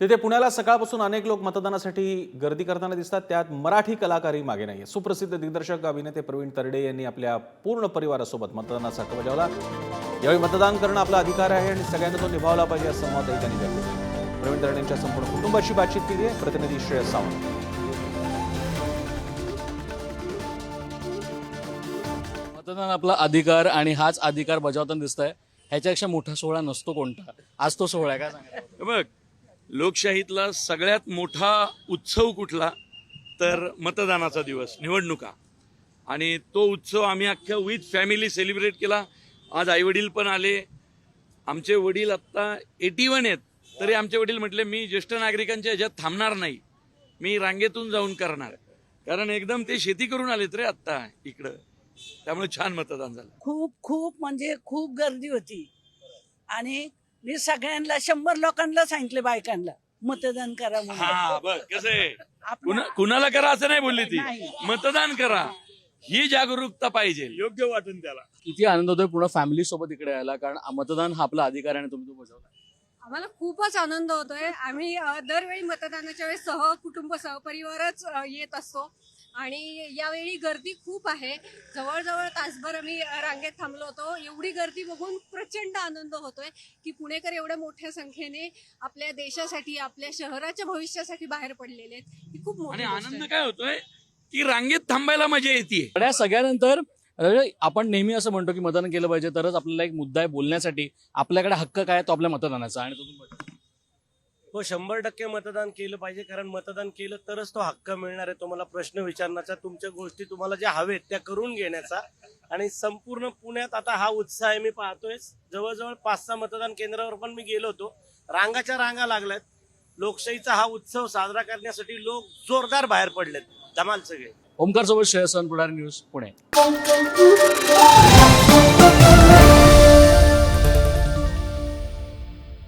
तिथे पुण्याला सकाळपासून अनेक लोक मतदानासाठी गर्दी करताना दिसतात. त्यात मराठी कलाकारही मागे नाही सुप्रसिद्ध दिग्दर्शक अभिनेते प्रवीण तरडे यांनी आपल्या पूर्ण परिवारासोबत मतदानाचा हक्क बजावला. यावेळी मतदान करणं आपला अधिकार आहे आणि सगळ्यांना तो निभावला पाहिजे असं मतही त्यांनी व्यक्त केलं प्रवीण तरडेंच्या संपूर्ण कुटुंबाशी बातचीत केली आहे. प्रतिनिधी श्रेयस सावंत. मतदान आपला अधिकार आणि हाच अधिकार बजावताना दिसत आहे ह्याच्यापेक्षा मोठा सोहळा नसतो कोणता. आज तो सोहळा आहे काय सांगा? बघ लोकशाहीतला सगळ्यात मोठा उत्सव कुठला? तर मतदानाचा दिवस निवडणुका. आणि तो उत्सव आम्ही अख्ख्या विथ फॅमिली सेलिब्रेट केला. आज आईवडील पण आले. आमचे वडील आत्ता एटी वन आहेत. तरी आमचे वडील म्हटले मी ज्येष्ठ नागरिकांच्या ह्याच्यात थांबणार नाही. मी रांगेतून जाऊन करणार. कारण एकदम ते शेती करून आलेत रे आत्ता इकडं. त्यामुळे छान मतदान झालं. खूप खूप म्हणजे खूप गर्दी होती. आणि मी सगळ्यांना शंभर लोकांना सांगितले बायकांना मतदान करा म्हणून. हा बघ कसं आहे? आपलं- कुणा- कुणाला करा असं नाही बोलली ती. नाही. मतदान करा. ही जागरूकता पाहिजे. योग्य वाटून त्याला. किती आनंद होतोय पूर्ण फॅमिली सोबत इकडे यायला कारण मतदान हा आपला अधिकार आहे आणि तुम्ही तो बजावला आम्हाला खूपच आनंद होतोय. आम्ही अ, दरवेळी मतदानाच्या वेळेस सह कुटुंब सहपरिवारच अ, येत असतो. आणि यावेळी गर्दी खूप आहे. जवळजवळ तासभर आम्ही रांगेत थांबलो होतो. एवढी गर्दी बघून प्रचंड आनंद होतोय की पुणेकर एवढ्या मोठ्या संख्येने आपल्या देशासाठी आपल्या शहराच्या भविष्यासाठी बाहेर पडलेले आहेत. ही खूप मोठी गोष्ट आनंद आहे. काय होतोय? की रांगेत थांबायला मजा येते पण या सगळ्यानंतर आपण नेहमी असं म्हणतो की मतदान केलं पाहिजे तरच आपल्याला एक मुद्दा आहे बोलण्यासाठी. आपल्याकडे हक्क काय आहे तो आपल्या मतदानाचा. आणि तो तुम्ही. हो शंभर टक्के मतदान केलं पाहिजे कारण मतदान केलं तरच तो हक्क मिळणार आहे. तुम्हाला प्रश्न विचारण्याचा तुमच्या गोष्टी तुम्हाला ज्या हवेत त्या करून घेण्याचा. आणि संपूर्ण पुण्यात आता हा उत्साह आहे मी पाहतोय. जवळजवळ पाच सहा मतदान केंद्रावर पण मी गेलो होतो. रांगाच्या रांगा लागल्यात. लोकशाहीचा हा उत्सव साजरा करण्यासाठी लोक जोरदार बाहेर पडलेत. धमाल सगळे. ओमकार सोबत श्रेयसन पुढारी न्यूज पुणे.